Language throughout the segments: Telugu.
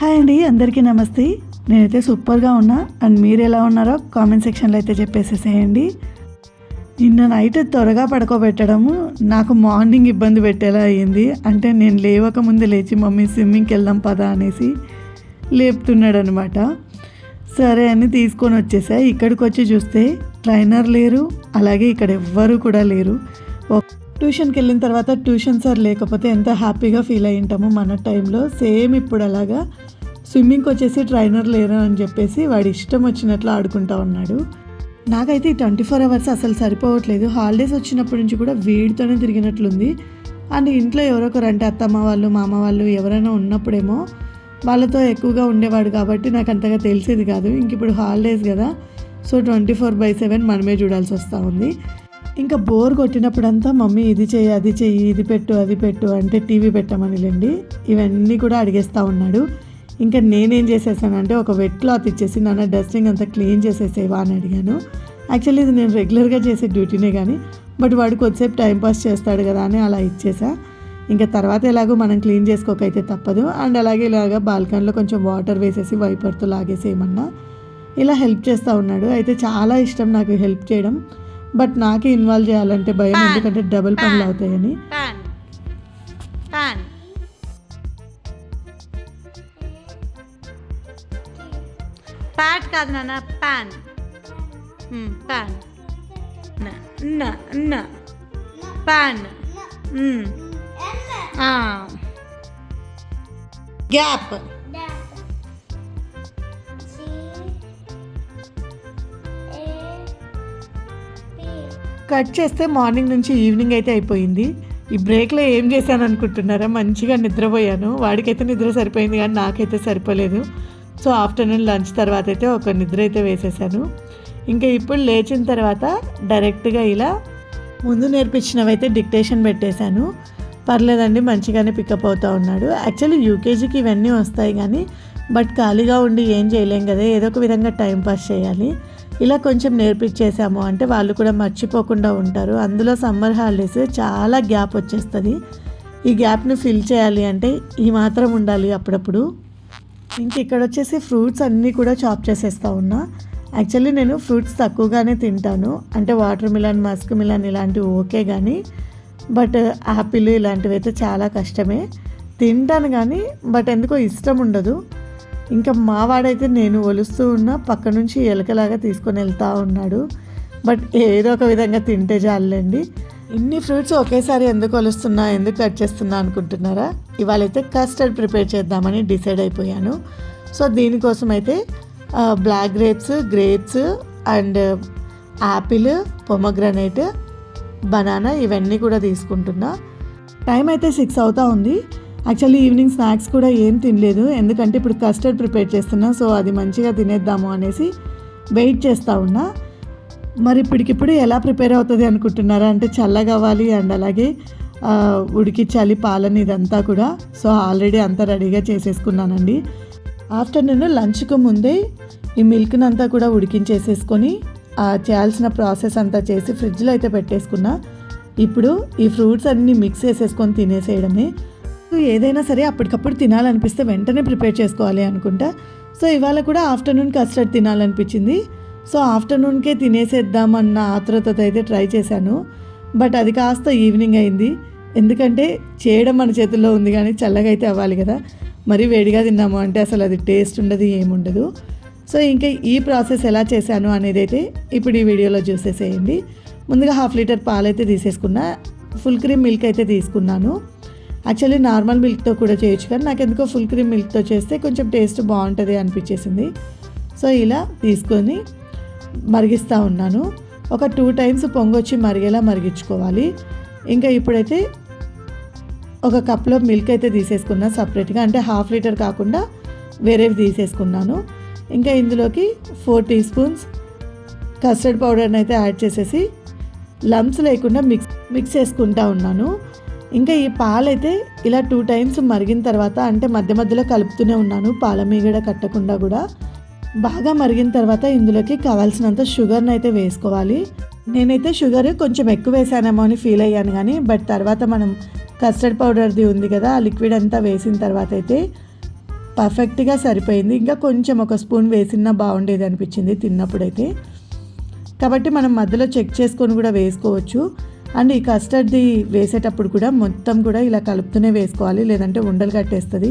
హాయ్ అండి అందరికీ నమస్తే. నేనైతే సూపర్గా ఉన్నా. అండ్ మీరు ఎలా ఉన్నారో కామెంట్ సెక్షన్లో అయితే చెప్పేసేసేయండి. నిన్న నైట్ త్వరగా పడుకోబెట్టడము నాకు మార్నింగ్ ఇబ్బంది పెట్టేలా అయ్యింది. అంటే నేను లేవక ముందు లేచి మమ్మీ స్విమ్మింగ్కి వెళ్దాం పదా అనేసి లేపుతున్నాడు అనమాట సరే అని తీసుకొని వచ్చేసా. ఇక్కడికి వచ్చి చూస్తే ట్రైనర్ లేరు అలాగే ఇక్కడ ఎవ్వరు కూడా లేరు. ఓకే ట్యూషన్కి వెళ్ళిన తర్వాత ట్యూషన్ సార్ లేకపోతే ఎంత హ్యాపీగా ఫీల్ అయి ఉంటామో మన టైంలో సేమ్ ఇప్పుడు అలాగా స్విమ్మింగ్కి వచ్చేసి ట్రైనర్ లేరు అని చెప్పేసి వాడి ఇష్టం వచ్చినట్లు ఆడుకుంటా ఉన్నాడు. నాకైతే ఈ ట్వంటీ ఫోర్ అవర్స్ అసలు సరిపోవట్లేదు. హాలిడేస్ వచ్చినప్పటి నుంచి కూడా వీడితోనే తిరిగినట్లుంది. అండ్ ఇంట్లో ఎవరొకరు అంటే అత్తమ్మ వాళ్ళు మామ వాళ్ళు ఎవరైనా ఉన్నప్పుడేమో వాళ్ళతో ఎక్కువగా ఉండేవాడు కాబట్టి నాకు అంతగా తెలిసేది కాదు. ఇంక ఇప్పుడు హాలిడేస్ కదా. So twenty four by seven మనమే చూడాల్సి వస్తూ ఉంది. ఇంకా బోర్ కొట్టినప్పుడంతా మమ్మీ ఇది చెయ్యి అది చెయ్యి ఇది పెట్టు అది పెట్టు అంటే టీవీ పెట్టమనిలేండి. ఇవన్నీ కూడా అడిగేస్తూ ఉన్నాడు. ఇంకా నేనేం చేసేసానంటే ఒక వెట్ క్లాత్ ఇచ్చేసి నాన్న డస్టింగ్ అంతా క్లీన్ చేసేసేవా అని అడిగాను. యాక్చువల్లీ ఇది నేను రెగ్యులర్గా చేసే డ్యూటీనే కానీ బట్ వాడు కొద్దిసేపు టైంపాస్ చేస్తాడు కదా అని అలా ఇచ్చేసా. ఇంకా తర్వాత ఎలాగో మనం క్లీన్ చేసుకోకైతే తప్పదు. అండ్ అలాగే ఇలాగ బాల్కనీలో కొంచెం వాటర్ వేసేసి వైపర్తో లాగేసేయమన్నా. ఇలా హెల్ప్ చేస్తూ ఉన్నాడు. అయితే చాలా ఇష్టం నాకు హెల్ప్ చేయడం. బట్ నాకే ఇన్వాల్వ్ చేయాలంటే భయం ఎందుకంటే డబుల్ పనులు అవుతాయని. ప్యాట్ కాదు నాన్న pan pan pan gap cut చేస్తే మార్నింగ్ నుంచి ఈవినింగ్ అయితే అయిపోయింది. ఈ బ్రేక్లో ఏం చేశాను అనుకుంటున్నారా? మంచిగా నిద్రపోయాను. వాడికైతే నిద్ర సరిపోయింది కానీ నాకైతే సరిపోలేదు. సో ఆఫ్టర్నూన్ లంచ్ తర్వాత అయితే ఒక నిద్ర అయితే వేసేసాను. ఇంకా ఇప్పుడు లేచిన తర్వాత డైరెక్ట్గా ఇలా ముందు నేర్పించినవైతే డిక్టేషన్ పెట్టేశాను. పర్లేదండి మంచిగానే పికప్ అవుతూ ఉన్నాడు. యాక్చువల్లీ యూకేజీకి ఇవన్నీ వస్తాయి కానీ బట్ ఖాళీగా ఉండి ఏం చేయలేం కదా. ఏదో ఒక విధంగా టైం పాస్ చేయాలి. ఇలా కొంచెం నేర్పించేసాము అంటే వాళ్ళు కూడా మర్చిపోకుండా ఉంటారు. అందులో సమ్మర్ హాలిడేస్ చాలా గ్యాప్ వచ్చేస్తుంది. ఈ గ్యాప్ని ఫిల్ చేయాలి అంటే ఈ మాత్రం ఉండాలి అప్పుడప్పుడు. ఇంక ఇక్కడ వచ్చేసి ఫ్రూట్స్ అన్నీ కూడా చాప్ చేసేస్తా ఉన్నా. యాక్చువల్లీ నేను ఫ్రూట్స్ తక్కువగానే తింటాను. అంటే వాటర్ మిలన్ మస్క్ మిలన్ ఇలాంటివి ఓకే కానీ బట్ యాపిల్ ఇలాంటివి అయితే చాలా కష్టమే. తింటాను కానీ బట్ ఎందుకో ఇష్టం ఉండదు. ఇంకా మావాడైతే నేను ఒలుస్తూ ఉన్నా పక్క నుంచి ఎలకలాగా తీసుకొని వెళ్తూ ఉన్నాడు. బట్ ఏదో ఒక విధంగా తింటే చాలండి ఇన్ని ఫ్రూట్స్ ఒకేసారి ఎందుకు ఒలుస్తున్నా ఎందుకు కట్ చేస్తున్నా అనుకుంటున్నారా? ఇవాళైతే కస్టర్డ్ ప్రిపేర్ చేద్దామని డిసైడ్ అయిపోయాను. సో దీనికోసం అయితే black grapes grapes and apple pomegranate banana ఇవన్నీ కూడా తీసుకుంటున్నా. టైం అయితే సిక్స్ అవుతా ఉంది. యాక్చువల్లీ ఈవినింగ్ స్నాక్స్ కూడా ఏం తినలేదు. ఎందుకంటే ఇప్పుడు కస్టర్డ్ ప్రిపేర్ చేస్తున్నా సో అది మంచిగా తినేద్దాము అనేసి వెయిట్ చేస్తూ ఉన్నా. మరి ఇప్పటికిప్పుడు ఎలా ప్రిపేర్ అవుతుంది అనుకుంటున్నారా? అంటే చల్లగా అవ్వాలి అండ్ అలాగే ఉడికించాలి పాలని ఇదంతా కూడా. సో ఆల్రెడీ అంతా రెడీగా చేసేసుకున్నానండి. ఆఫ్టర్నూన్ లంచ్కు ముందే ఈ మిల్క్ని అంతా కూడా ఉడికించేసేసుకొని చేయాల్సిన ప్రాసెస్ అంతా చేసి ఫ్రిడ్జ్లో అయితే పెట్టేసుకున్నా. ఇప్పుడు ఈ ఫ్రూట్స్ అన్నీ మిక్స్ చేసేసుకొని తినేసేయడమే. ఏదైనా సరే అప్పటికప్పుడు తినాలనిపిస్తే వెంటనే ప్రిపేర్ చేసుకోవాలి అనుకుంటా. సో ఇవాళ కూడా ఆఫ్టర్నూన్ కస్టర్డ్ తినాలనిపించింది. సో ఆఫ్టర్నూన్కే తినేసేద్దామన్న ఆతురతతో అయితే ట్రై చేశాను. బట్ అది కాస్త ఈవినింగ్ అయింది. ఎందుకంటే చేయడం మన చేతుల్లో ఉంది కానీ చల్లగా అయితే అవ్వాలి కదా. మరి వేడిగా తిన్నాము అంటే అసలు అది టేస్ట్ ఉండదు ఏముండదు. సో ఇంకా ఈ ప్రాసెస్ ఎలా చేశాను అనేది అయితే ఇప్పుడు ఈ వీడియోలో చూసేసేయండి. ముందుగా హాఫ్ లీటర్ పాలైతే తీసేసుకున్నా. ఫుల్ క్రీమ్ మిల్క్ అయితే తీసుకున్నాను. యాక్చువల్లీ నార్మల్ మిల్క్తో కూడా చేయొచ్చు కానీ నాకు ఎందుకో ఫుల్ క్రీమ్ మిల్క్తో చేస్తే కొంచెం టేస్ట్ బాగుంటుంది అనిపించేసింది. సో ఇలా తీసుకొని మరిగిస్తూ ఉన్నాను. ఒక టూ టైమ్స్ పొంగొచ్చి మరిగేలా మరిగించుకోవాలి. ఇంకా ఇప్పుడైతే ఒక కప్లో మిల్క్ అయితే తీసేసుకున్నా సపరేట్గా అంటే హాఫ్ లీటర్ కాకుండా వేరేవి తీసేసుకున్నాను. ఇంకా ఇందులోకి ఫోర్ టీ స్పూన్స్ కస్టర్డ్ పౌడర్ని అయితే యాడ్ చేసేసి లంప్స్ లేకుండా మిక్స్ మిక్స్ చేసుకుంటా ఉన్నాను. ఇంకా ఈ పాలైతే ఇలా టూ టైమ్స్ మరిగిన తర్వాత అంటే మధ్య మధ్యలో కలుపుతూనే ఉన్నాను పాల మీగడ కట్టకుండా కూడా. బాగా మరిగిన తర్వాత ఇందులోకి కావాల్సినంత షుగర్ని అయితే వేసుకోవాలి. నేనైతే షుగర్ కొంచెం ఎక్కువ వేసానేమో అని ఫీల్ అయ్యాను కానీ బట్ తర్వాత మనం కస్టర్డ్ పౌడర్ది ఉంది కదా ఆ లిక్విడ్ అంతా వేసిన తర్వాత అయితే పర్ఫెక్ట్గా సరిపోయింది. ఇంకా కొంచెం ఒక స్పూన్ వేసినా బాగుండేది అనిపించింది తిన్నప్పుడైతే. కాబట్టి మనం మధ్యలో చెక్ చేసుకొని కూడా వేసుకోవచ్చు. అండ్ ఈ కస్టర్డ్ది వేసేటప్పుడు కూడా మొత్తం కూడా ఇలా కలుపుతూనే వేసుకోవాలి లేదంటే ఉండలు కట్టేస్తుంది.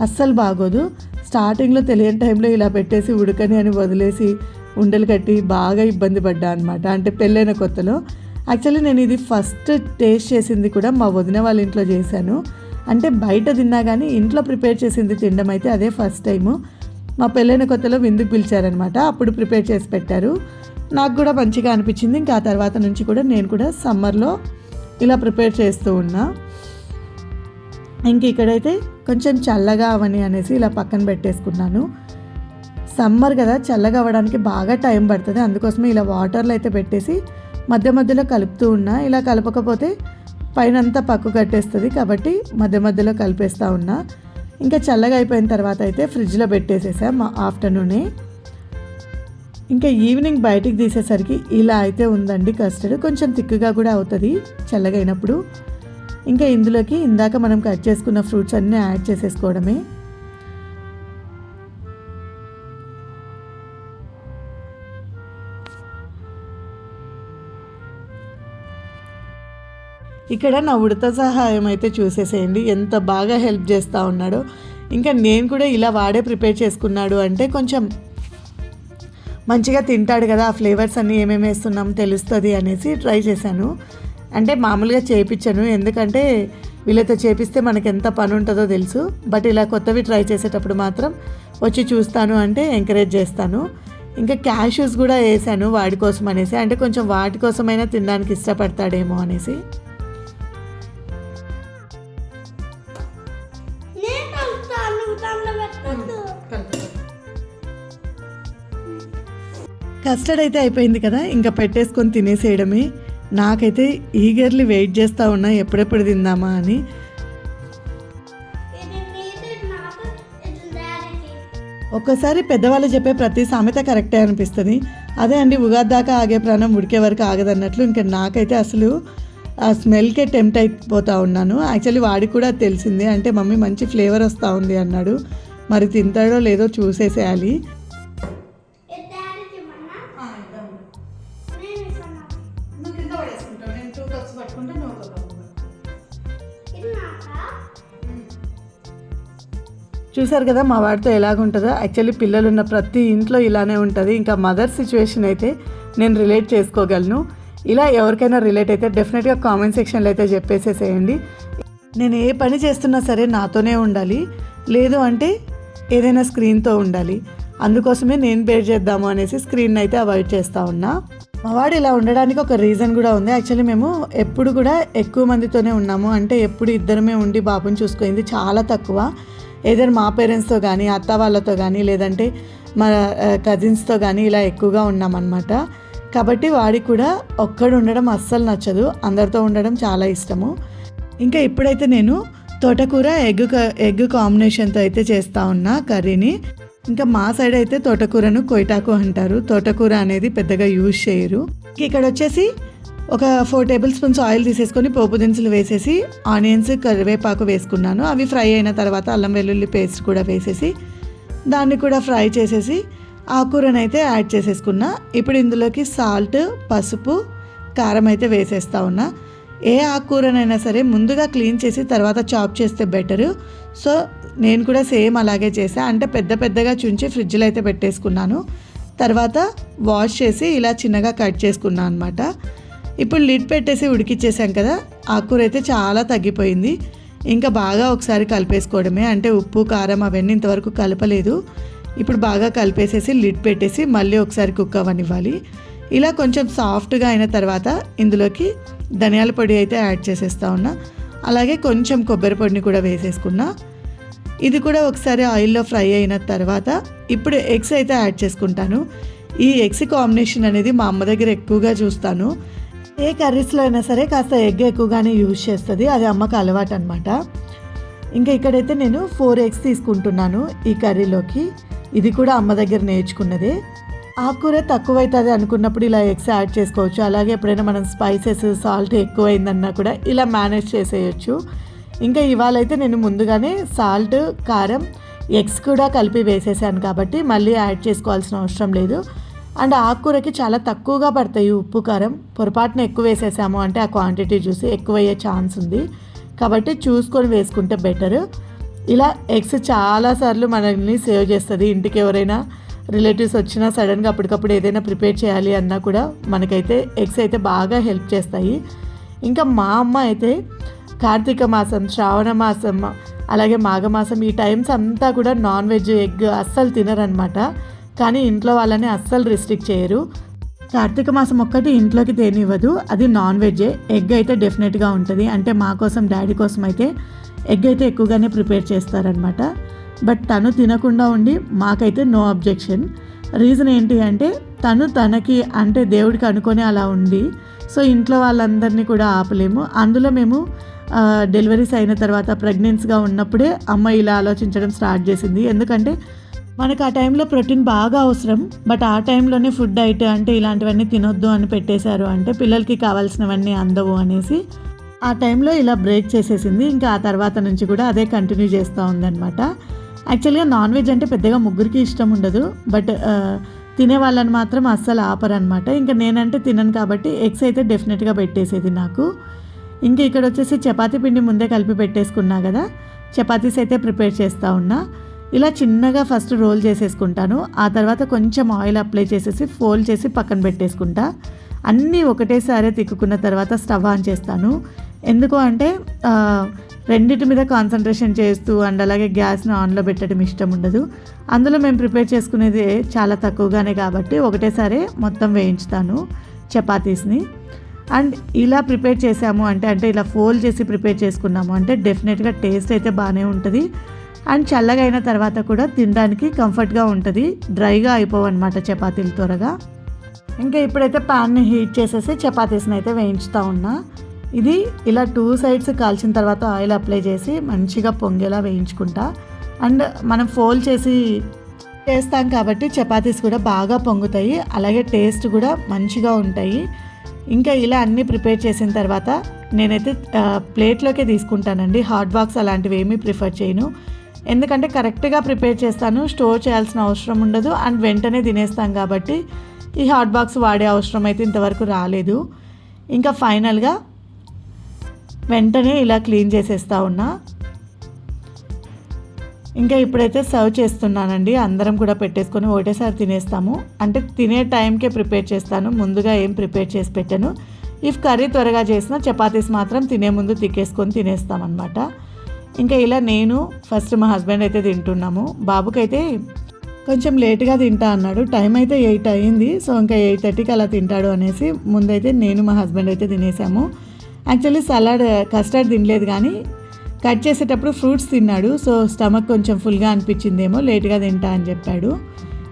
అస్సలు బాగోదు. స్టార్టింగ్లో తెలియని టైంలో ఇలా పెట్టేసి ఉడకని అని వదిలేసి ఉండలు కట్టి బాగా ఇబ్బంది పడ్డా అనమాట అంటే పెళ్ళైన కొత్తలో. యాక్చువల్లీ నేను ఇది ఫస్ట్ టేస్ట్ చేసింది కూడా మా వదిన వాళ్ళ ఇంట్లో చేశాను. అంటే బయట తిన్నా కానీ ఇంట్లో ప్రిపేర్ చేసింది తినడం అయితే అదే ఫస్ట్ టైము. మా పెళ్ళైన కొత్తలో విందుకు పిలిచారనమాట అప్పుడు ప్రిపేర్ చేసి పెట్టారు. నాకు కూడా మంచిగా అనిపించింది. ఇంకా ఆ తర్వాత నుంచి కూడా నేను కూడా సమ్మర్లో ఇలా ప్రిపేర్ చేస్తూ ఉన్నా. ఇంక ఇక్కడైతే కొంచెం చల్లగా అవని అనేసి ఇలా పక్కన పెట్టేసుకున్నాను. సమ్మర్ కదా చల్లగా అవ్వడానికి బాగా టైం పడుతుంది. అందుకోసమే ఇలా వాటర్లో అయితే పెట్టేసి మధ్య మధ్యలో కలుపుతూ ఉన్నా. ఇలా కలపకపోతే పైన అంతా పక్కు కట్టేస్తుంది కాబట్టి మధ్య మధ్యలో కలిపేస్తూ ఉన్నా. ఇంకా చల్లగా అయిపోయిన తర్వాత అయితే ఫ్రిడ్జ్లో పెట్టేసేసా మా ఆఫ్టర్నూనే. ఇంకా ఈవినింగ్ బయటికి తీసేసరికి ఇలా అయితే ఉందండి కస్టర్డ్. కొంచెం తిక్కుగా కూడా అవుతుంది చల్లగైనప్పుడు. ఇంకా ఇందులోకి ఇందాక మనం కట్ చేసుకున్న ఫ్రూట్స్ అన్నీ యాడ్ చేసేసుకోవడమే. ఇక్కడ నా ఉడత సహాయం అయితే చూసేసేయండి. ఎంత బాగా హెల్ప్ చేస్తూ ఉన్నాడో. ఇంకా నేను కూడా ఇలా వాడే ప్రిపేర్ చేసుకున్నాడు అంటే కొంచెం మంచిగా తింటాడు కదా ఆ ఫ్లేవర్స్ అన్నీ ఏమేమి వేస్తున్నాం తెలుస్తుంది అనేసి ట్రై చేశాను. అంటే మామూలుగా చేయించాను ఎందుకంటే వీళ్ళతో చేపిస్తే మనకి ఎంత పని ఉంటుందో తెలుసు. బట్ ఇలా కొత్తవి ట్రై చేసేటప్పుడు మాత్రం వచ్చి చూస్తాను అంటే ఎంకరేజ్ చేస్తాను. ఇంకా క్యాష్యూస్ కూడా వేసాను వాడి కోసం అనేసి అంటే కొంచెం వాటి కోసమైనా తినడానికి ఇష్టపడతాడేమో అనేసి. కస్టర్డ్ అయితే అయిపోయింది కదా ఇంకా పెట్టేసుకొని తినేసేయడమే. నాకైతే ఈగర్లీ వెయిట్ చేస్తూ ఉన్నా ఎప్పుడెప్పుడు తిందామా అని. ఒక్కోసారి పెద్దవాళ్ళు చెప్పే ప్రతి సామెత కరెక్టే అనిపిస్తుంది. అదే అండి ఉగాది దాకా ఆగే ప్రాణం ఉడికే వరకు ఆగదన్నట్లు ఇంకా నాకైతే అసలు ఆ స్మెల్కే టెంప్ట్ అయిపోతూ ఉన్నాను. యాక్చువల్లీ వాడికి కూడా తెలిసింది అంటే మమ్మీ మంచి ఫ్లేవర్ వస్తూ ఉంది అన్నాడు. మరి తింటాడో లేదో చూసేసేయాలి. చూసారు కదా మా వాడితో ఎలాగుంటుందో. యాక్చువల్లీ పిల్లలు ఉన్న ప్రతి ఇంట్లో ఇలానే ఉంటుంది. ఇంకా మదర్ సిచ్యువేషన్ అయితే నేను రిలేట్ చేసుకోగలను. ఇలా ఎవరికైనా రిలేట్ అయితే డెఫినెట్గా కామెంట్ సెక్షన్లో అయితే చెప్పేసేసేయండి. నేను ఏ పని చేస్తున్నా సరే నాతోనే ఉండాలి. లేదు అంటే ఏదైనా స్క్రీన్తో ఉండాలి. అందుకోసమే నేను బేర్ చేద్దాము అనేసి స్క్రీన్ అయితే అవాయిడ్ చేస్తూ ఉన్నా. మా వాడు ఇలా ఉండడానికి ఒక రీజన్ కూడా ఉంది. యాక్చువల్లీ మేము ఎప్పుడు కూడా ఎక్కువ మందితోనే ఉన్నాము. అంటే ఎప్పుడు ఇద్దరమే ఉండి బాబుని చూసుకుంది చాలా తక్కువ. ఏదైనా మా పేరెంట్స్తో కానీ అత్త వాళ్ళతో కానీ లేదంటే మా కజిన్స్తో కానీ ఇలా ఎక్కువగా ఉన్నామన్నమాట. కాబట్టి వాడికి కూడా ఒక్కడు ఉండడం అస్సలు నచ్చదు. అందరితో ఉండడం చాలా ఇష్టము. ఇంకా ఇప్పుడైతే నేను తోటకూర ఎగ్ క- ఎగ్ కాంబినేషన్తో అయితే చేస్తూ ఉన్నా కర్రీని. ఇంకా మా సైడ్ అయితే తోటకూరను కొయిటాకు అంటారు. తోటకూర అనేది పెద్దగా యూజ్ చేయరు. ఇక్కడ వచ్చేసి ఒక ఫోర్ టేబుల్ స్పూన్స్ ఆయిల్ తీసేసుకొని పోపు దినుసులు వేసేసి ఆనియన్స్ కరివేపాకు వేసుకున్నాను. అవి ఫ్రై అయిన తర్వాత అల్లం వెల్లుల్లి పేస్ట్ కూడా వేసేసి దాన్ని కూడా ఫ్రై చేసేసి ఆకుకూరనైతే యాడ్ చేసేసుకున్నా. ఇప్పుడు ఇందులోకి సాల్ట్ పసుపు కారం అయితే వేసేస్తా ఉన్నా. ఏ ఆకుకూరనైనా సరే ముందుగా క్లీన్ చేసి తర్వాత చాప్ చేస్తే బెటరు. సో నేను కూడా సేమ్ అలాగే చేసా అంటే పెద్ద పెద్దగా చుంచి ఫ్రిడ్జ్లో అయితే పెట్టేసుకున్నాను. తర్వాత వాష్ చేసి ఇలా చిన్నగా కట్ చేసుకున్నాను అనమాట ఇప్పుడు లిడ్ పెట్టేసి ఉడికిచ్చేసాం కదా ఆకుకూర అయితే చాలా తగ్గిపోయింది. ఇంకా బాగా ఒకసారి కలిపేసుకోవడమే అంటే ఉప్పు కారం అవన్నీ ఇంతవరకు కలపలేదు. ఇప్పుడు బాగా కలిపేసేసి లిడ్ పెట్టేసి మళ్ళీ ఒకసారి కుక్ అవ్వనివ్వాలి ఇలా కొంచెం సాఫ్ట్గా అయిన తర్వాత ఇందులోకి ధనియాల పొడి అయితే యాడ్ చేసేస్తా ఉన్నా. అలాగే కొంచెం కొబ్బరి పొడిని కూడా వేసేసుకున్నా. ఇది కూడా ఒకసారి ఆయిల్లో ఫ్రై అయిన తర్వాత ఇప్పుడు ఎగ్స్ అయితే యాడ్ చేసుకుంటాను. ఈ ఎగ్స్ కాంబినేషన్ అనేది మా అమ్మ దగ్గర ఎక్కువగా చూస్తాను. ఏ కర్రీస్లో అయినా సరే కాస్త ఎగ్ ఎక్కువగానే యూజ్ చేస్తుంది. అది అమ్మకు అలవాటు అనమాట ఇంకా ఇక్కడైతే నేను ఫోర్ ఎగ్స్ తీసుకుంటున్నాను ఈ కర్రీలోకి. ఇది కూడా అమ్మ దగ్గర నేర్చుకున్నదే. ఆకుకూర తక్కువ అవుతుంది అనుకున్నప్పుడు ఇలా ఎగ్స్ యాడ్ చేసుకోవచ్చు. అలాగే ఎప్పుడైనా మనం స్పైసెస్ సాల్ట్ ఎక్కువైందన్నా కూడా ఇలా మేనేజ్ చేసేయచ్చు. ఇంకా ఇవాళ అయితే నేను ముందుగానే సాల్ట్ కారం ఎగ్స్ కూడా కలిపి వేసేసాను కాబట్టి మళ్ళీ యాడ్ చేసుకోవాల్సిన అవసరం లేదు. అండ్ ఆకుకూరకి చాలా తక్కువగా పడతాయి ఉప్పు కారం. పొరపాటున ఎక్కువ వేసేసాము అంటే ఆ క్వాంటిటీ చూసి ఎక్కువ అయ్యే ఛాన్స్ ఉంది. కాబట్టి చూసుకొని వేసుకుంటే బెటర్ ఇలా ఎగ్స్ చాలాసార్లు మనల్ని సేవ్ చేస్తుంది. ఇంటికి ఎవరైనా రిలేటివ్స్ వచ్చినా సడన్గా అప్పటికప్పుడు ఏదైనా ప్రిపేర్ చేయాలి అన్నా కూడా మనకైతే ఎగ్స్ అయితే బాగా హెల్ప్ చేస్తాయి. ఇంకా మా అమ్మ అయితే కార్తీక మాసం శ్రావణ మాసం అలాగే మాఘమాసం ఈ టైమ్స్ అంతా కూడా నాన్ వెజ్ ఎగ్ అస్సలు తినరనమాట కానీ ఇంట్లో వాళ్ళని అస్సలు రిస్ట్రిక్ట్ చేయరు. కార్తీక మాసం ఒక్కటి ఇంట్లోకి తేనివ్వదు. అది నాన్ వెజ్జే ఎగ్ అయితే డెఫినెట్గా ఉంటుంది. అంటే మా కోసం డాడీ కోసం అయితే ఎగ్ అయితే ఎక్కువగానే ప్రిపేర్ చేస్తారనమాట బట్ తను తినకుండా ఉండి మాకైతే నో అబ్జెక్షన్ రీజన్ ఏంటి అంటే తను తనకి అంటే దేవుడికి అనుకొని అలా ఉంది. సో ఇంట్లో వాళ్ళందరినీ కూడా ఆపలేము. అందులో మేము డెలివరీస్ అయిన తర్వాత ప్రెగ్నెన్సీగా ఉన్నప్పుడే అమ్మ ఇలా ఆలోచించడం స్టార్ట్ చేసింది. ఎందుకంటే మనకు ఆ టైంలో ప్రోటీన్ బాగా అవసరం బట్ ఆ టైంలోనే ఫుడ్ డైట్ అంటే ఇలాంటివన్నీ తినొద్దు అని పెట్టేశారు అంటే పిల్లలకి కావాల్సినవన్నీ అందవు అనేసి ఆ టైంలో ఇలా బ్రేక్ చేసేసింది. ఇంకా ఆ తర్వాత నుంచి కూడా అదే కంటిన్యూ చేస్తూ ఉందన్నమాట. యాక్చువల్గా నాన్ వెజ్ అంటే పెద్దగా ముగ్గురికి ఇష్టం ఉండదు బట్ తినే వాళ్ళని మాత్రం అస్సలు ఆపరనమాట ఇంకా నేనంటే తినను కాబట్టి ఎగ్స్ అయితే డెఫినెట్గా పెట్టేసేది నాకు. ఇంకా ఇక్కడ వచ్చేసి చపాతీ పిండి ముందే కలిపి పెట్టేసుకున్నా కదా చపాతీస్ అయితే ప్రిపేర్ చేస్తూ ఉన్నా. ఇలా చిన్నగా ఫస్ట్ రోల్ చేసేసుకుంటాను. ఆ తర్వాత కొంచెం ఆయిల్ అప్లై చేసేసి ఫోల్డ్ చేసి పక్కన పెట్టేసుకుంటా. అన్నీ ఒకటేసారి తిక్కుకున్న తర్వాత స్టవ్ ఆన్ చేస్తాను. ఎందుకు అంటే రెండింటి రెండిటి మీద కాన్సన్ట్రేషన్ చేస్తూ అండ్ అలాగే గ్యాస్ను ఆన్లో పెట్టడం ఇష్టం ఉండదు. అందులో మేము ప్రిపేర్ చేసుకునేది చాలా తక్కువగానే కాబట్టి ఒకటేసారి మొత్తం వేయించుతాను చపాతీస్ని. అండ్ ఇలా ప్రిపేర్ చేసాము అంటే అంటే ఇలా ఫోల్డ్ చేసి ప్రిపేర్ చేసుకున్నాము అంటే డెఫినెట్గా టేస్ట్ అయితే బాగానే ఉంటుంది. అండ్ చల్లగా అయిన తర్వాత కూడా తినడానికి కంఫర్ట్గా ఉంటుంది. డ్రైగా అయిపోవు అనమాట చపాతీలు త్వరగా. ఇంకా ఇప్పుడైతే ప్యాన్ని హీట్ చేసేసి చపాతీస్ని అయితే వేయించుతా ఉన్నా. ఇది ఇలా టూ సైడ్స్ కాల్చిన తర్వాత ఆయిల్ అప్లై చేసి మంచిగా పొంగేలా వేయించుకుంటా. అండ్ మనం ఫోల్డ్ చేసి చేస్తాం కాబట్టి చపాతీస్ కూడా బాగా పొంగుతాయి. అలాగే టేస్ట్ కూడా మంచిగా ఉంటాయి. ఇంకా ఇలా అన్నీ ప్రిపేర్ చేసిన తర్వాత నేనైతే ప్లేట్లోకే తీసుకుంటానండి. హాట్ బాక్స్ అలాంటివి ఏమీ ప్రిఫర్ చేయను. ఎందుకంటే కరెక్ట్గా ప్రిపేర్ చేస్తాను స్టోర్ చేయాల్సిన అవసరం ఉండదు అండ్ వెంటనే తినేస్తాం కాబట్టి ఈ హాట్ బాక్స్ వాడే అవసరం అయితే ఇంతవరకు రాలేదు. ఇంకా ఫైనల్గా వెంటనే ఇలా క్లీన్ చేసేస్తా ఉన్నా. ఇంకా ఇప్పుడైతే సర్వ్ చేస్తున్నానండి. అందరం కూడా పెట్టేసుకొని ఒకటేసారి తినేస్తాము. అంటే తినే టైంకే ప్రిపేర్ చేస్తాను. ముందుగా ఏం ప్రిపేర్ చేసి పెట్టాను. ఇఫ్ కర్రీ త్వరగా చేసిన చపాతీస్ మాత్రం తినే ముందు తిక్కేసుకొని తినేస్తామన్నమాట. ఇంకా ఇలా నేను ఫస్ట్ మా హస్బెండ్ అయితే తింటున్నాము. బాబుకైతే కొంచెం లేట్గా తింటా అన్నాడు. టైం అయితే ఎయిట్ అయ్యింది సో ఇంకా ఎయిట్ థర్టీకి అలా తింటాడు అనేసి ముందైతే నేను మా హస్బెండ్ అయితే తినేసాము. యాక్చువల్లీ సలాడ్ కస్టర్డ్ తినలేదు కానీ కట్ చేసేటప్పుడు ఫ్రూట్స్ తిన్నాడు. సో స్టమక్ కొంచెం ఫుల్గా అనిపించిందేమో లేట్గా తింటా అని చెప్పాడు.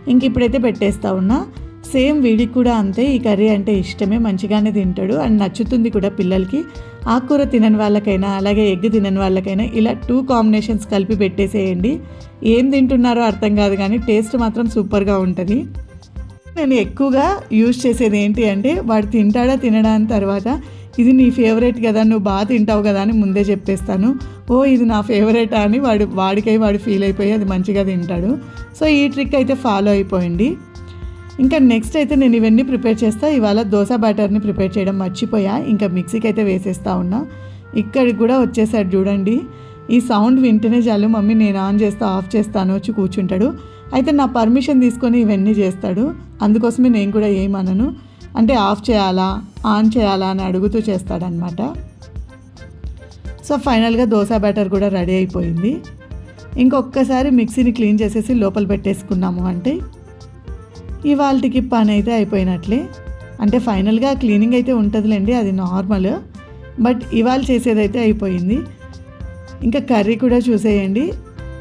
ఇంక ఇప్పుడైతే పెట్టేస్తా ఉన్నా. సేమ్ వీడికి కూడా అంతే. ఈ కర్రీ అంటే ఇష్టమే. మంచిగానే తింటాడు. అండ్ నచ్చుతుంది కూడా పిల్లలకి. ఆకుకూర తినని వాళ్ళకైనా అలాగే ఎగ్ తినని వాళ్ళకైనా ఇలా టూ కాంబినేషన్స్ కలిపి పెట్టేసేయండి. ఏం తింటున్నారో అర్థం కాదు కానీ టేస్ట్ మాత్రం సూపర్గా ఉంటుంది. నేను ఎక్కువగా యూజ్ చేసేది ఏంటి అంటే వాడు తింటాడా తినడా అని తర్వాత ఇది నీ ఫేవరెట్ కదా నువ్వు బాగా తింటావు కదా అని ముందే చెప్పేస్తాను. ఓ ఇది నా ఫేవరెట్ అని వాడు వాడికై వాడు ఫీల్ అయిపోయి అది మంచిగా తింటాడు. సో ఈ ట్రిక్ అయితే ఫాలో అయిపోయింది. ఇంకా నెక్స్ట్ అయితే నేను ఇవన్నీ ప్రిపేర్ చేస్తా. ఇవాళ దోశ బ్యాటర్ని ప్రిపేర్ చేయడం మర్చిపోయా. ఇంకా మిక్సీకి అయితే వేసేస్తా ఉన్నా. ఇక్కడికి కూడా వచ్చేసాడు చూడండి. ఈ సౌండ్ వింటేనే చాలు. మమ్మీ నేను ఆన్ చేస్తా ఆఫ్ చేస్తాను వచ్చి కూర్చుంటాడు. అయితే నా పర్మిషన్ తీసుకొని ఇవన్నీ చేస్తాడు. అందుకోసమే నేను కూడా ఏమనను అంటే ఆఫ్ చేయాలా ఆన్ చేయాలా అని అడుగుతూ చేస్తాడనమాట సో ఫైనల్గా దోశ బ్యాటర్ కూడా రెడీ అయిపోయింది. ఇంకొకసారి మిక్సీని క్లీన్ చేసేసి లోపల పెట్టేసుకున్నాము అంటే. ఇవాళకి పని అయితే అయిపోయినట్లే. అంటే ఫైనల్గా క్లీనింగ్ అయితే ఉంటుందిలేండి అది నార్మల్. బట్ ఇవాళ చేసేదైతే అయిపోయింది. ఇంకా కర్రీ కూడా చూసేయండి.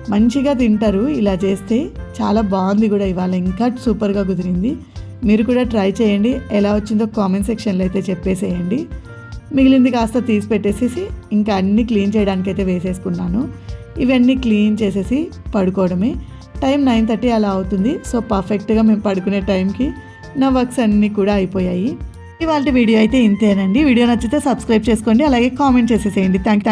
మంచిగా తింటారు ఇలా చేస్తే. చాలా బాగుంది కూడా ఇవాళ ఇంకా సూపర్గా కుదిరింది. మీరు కూడా ట్రై చేయండి ఎలా వచ్చిందో కామెంట్ సెక్షన్లో అయితే చెప్పేసేయండి. మిగిలింది కాస్త తీసి పెట్టేసేసి ఇంకా అన్నీ క్లీన్ చేయడానికైతే వేసేసుకున్నాను. ఇవన్నీ క్లీన్ చేసేసి పడుకోవడమే. టైం నైన్ థర్టీ అలా అవుతుంది. సో పర్ఫెక్ట్గా మేము పడుకునే టైంకి నా వర్క్స్ అన్నీ కూడా అయిపోయాయి. ఇవాళ వీడియో అయితే ఇంతేనండి. వీడియో నచ్చితే సబ్స్క్రైబ్ చేసుకోండి. అలాగే కామెంట్ చేసేసేయండి. థ్యాంక్